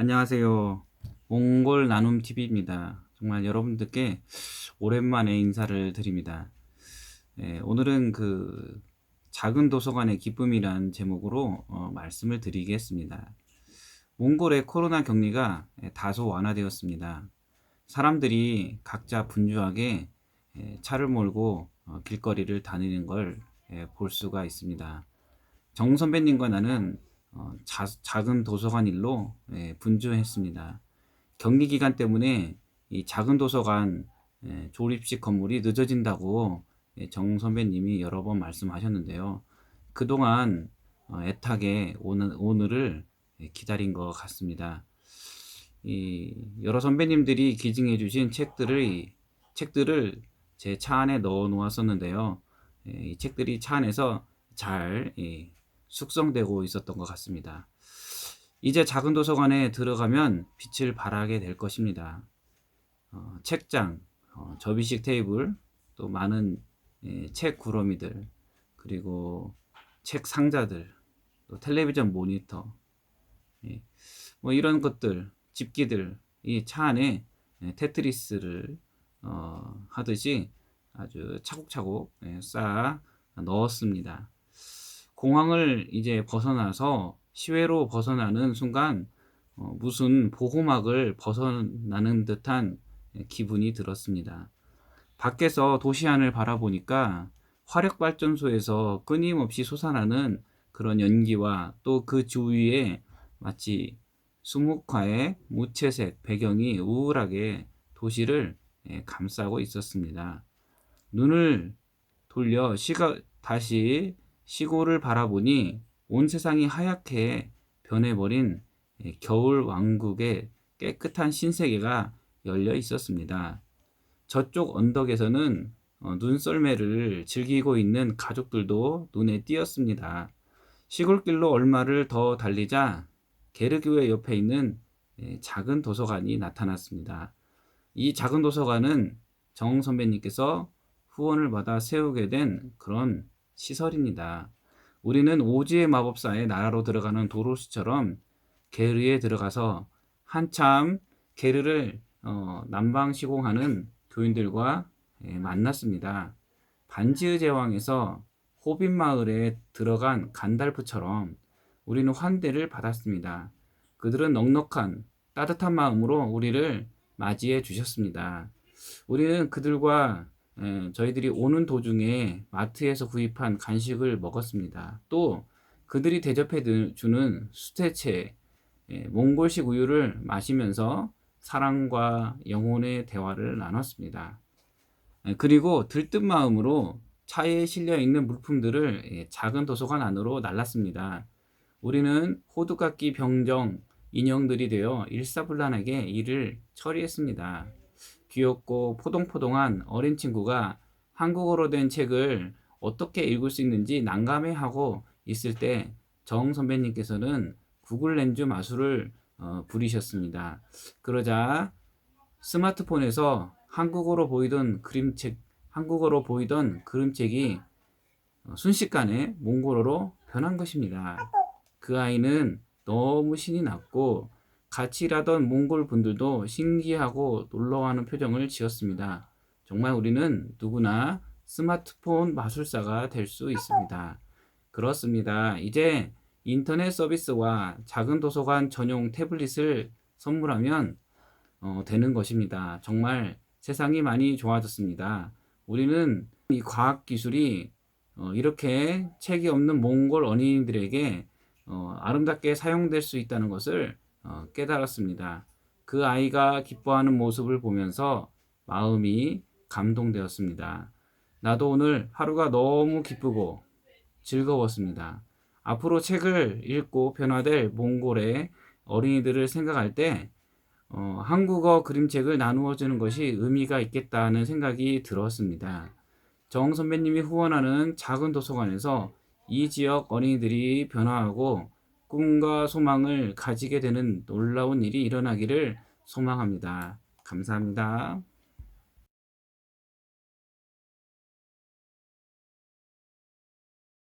안녕하세요. 몽골 나눔 TV입니다. 정말 여러분들께 오랜만에 인사를 드립니다. 예, 오늘은 그 작은 도서관의 기쁨이란 제목으로 어, 말씀을 드리겠습니다. 몽골의 코로나 격리가 예, 다소 완화되었습니다. 사람들이 각자 분주하게 예, 차를 몰고 어, 길거리를 다니는 걸 볼 수가 있습니다. 정 선배님과 나는 어, 자- 작은 도서관 일로 예, 분주했습니다. 격리 기간 때문에 이 작은 도서관 예, 조립식 건물이 늦어진다고 예, 정 선배님이 여러 번 말씀하셨는데요. 그동안 어, 애타게 오늘, 오늘을 예, 기다린 것 같습니다. 이 여러 선배님들이 기증해 주신 책들을 책들을 제 차 안에 넣어 놓았었는데요. 예, 이 책들이 차 안에서 잘 예, 숙성되고 있었던 것 같습니다. 이제 작은 도서관에 들어가면 빛을 발하게 될 것입니다. 어, 책장, 어, 접이식 테이블, 또 많은 예, 책 구러미들, 그리고 책 상자들, 또 텔레비전 모니터, 예, 뭐 이런 것들, 집기들, 이 차 안에 예, 테트리스를 어, 하듯이 아주 차곡차곡 예, 쌓아 넣었습니다. 공항을 이제 벗어나서 시외로 벗어나는 순간 어, 무슨 보호막을 벗어나는 듯한 기분이 들었습니다. 밖에서 도시안을 바라보니까 화력발전소에서 끊임없이 솟아나는 그런 연기와 또 그 주위에 마치 수묵화의 무채색 배경이 우울하게 도시를 예, 감싸고 있었습니다. 눈을 돌려 시가 다시 시골을 바라보니 온 세상이 하얗게 변해버린 예, 겨울 왕국의 깨끗한 신세계가 열려 있었습니다. 저쪽 언덕에서는 어, 눈썰매를 즐기고 있는 가족들도 눈에 띄었습니다. 시골길로 얼마를 더 달리자 게르교회 옆에 있는 예, 작은 도서관이 나타났습니다. 이 작은 도서관은 정 선배님께서 후원을 받아 세우게 된 그런 시설입니다. 우리는 오지의 마법사의 나라로 들어가는 도로시처럼 게르에 들어가서 한참 게르를 어, 남방 시공하는 교인들과 예, 만났습니다. 반지의 제왕에서 호빗 마을에 들어간 간달프처럼 우리는 환대를 받았습니다. 그들은 넉넉한 따뜻한 마음으로 우리를 맞이해 주셨습니다. 우리는 그들과 에, 저희들이 오는 도중에 마트에서 구입한 간식을 먹었습니다. 또 그들이 대접해 드- 주는 수태체, 에, 몽골식 우유를 마시면서 사랑과 영혼의 대화를 나눴습니다. 에, 그리고 들뜬 마음으로 차에 실려 있는 물품들을 예, 작은 도서관 안으로 날랐습니다. 우리는 호두깎이 병정 인형들이 되어 일사불란하게 일을 처리했습니다. 귀엽고 포동포동한 어린 친구가 한국어로 된 책을 어떻게 읽을 수 있는지 난감해하고 있을 때 정 선배님께서는 구글 렌즈 마술을 어, 부리셨습니다. 그러자 스마트폰에서 한국어로 보이던 그림책, 한국어로 보이던 그림책이 어, 순식간에 몽골어로 변한 것입니다. 그 아이는 너무 신이 났고 같이 일하던 몽골 분들도 신기하고 놀라워하는 표정을 지었습니다. 정말 우리는 누구나 스마트폰 마술사가 될 수 있습니다. 그렇습니다. 이제 인터넷 서비스와 작은 도서관 전용 태블릿을 선물하면 어, 되는 것입니다. 정말 세상이 많이 좋아졌습니다. 우리는 이 과학 기술이 어, 이렇게 책이 없는 몽골 어린이들에게 어, 아름답게 사용될 수 있다는 것을 어, 깨달았습니다. 그 아이가 기뻐하는 모습을 보면서 마음이 감동되었습니다. 나도 오늘 하루가 너무 기쁘고 즐거웠습니다. 앞으로 책을 읽고 변화될 몽골의 어린이들을 생각할 때 어, 한국어 그림책을 나누어 주는 것이 의미가 있겠다는 생각이 들었습니다. 정 선배님이 후원하는 작은 도서관에서 이 지역 어린이들이 변화하고 꿈과 소망을 가지게 되는 놀라운 일이 일어나기를 소망합니다. 감사합니다.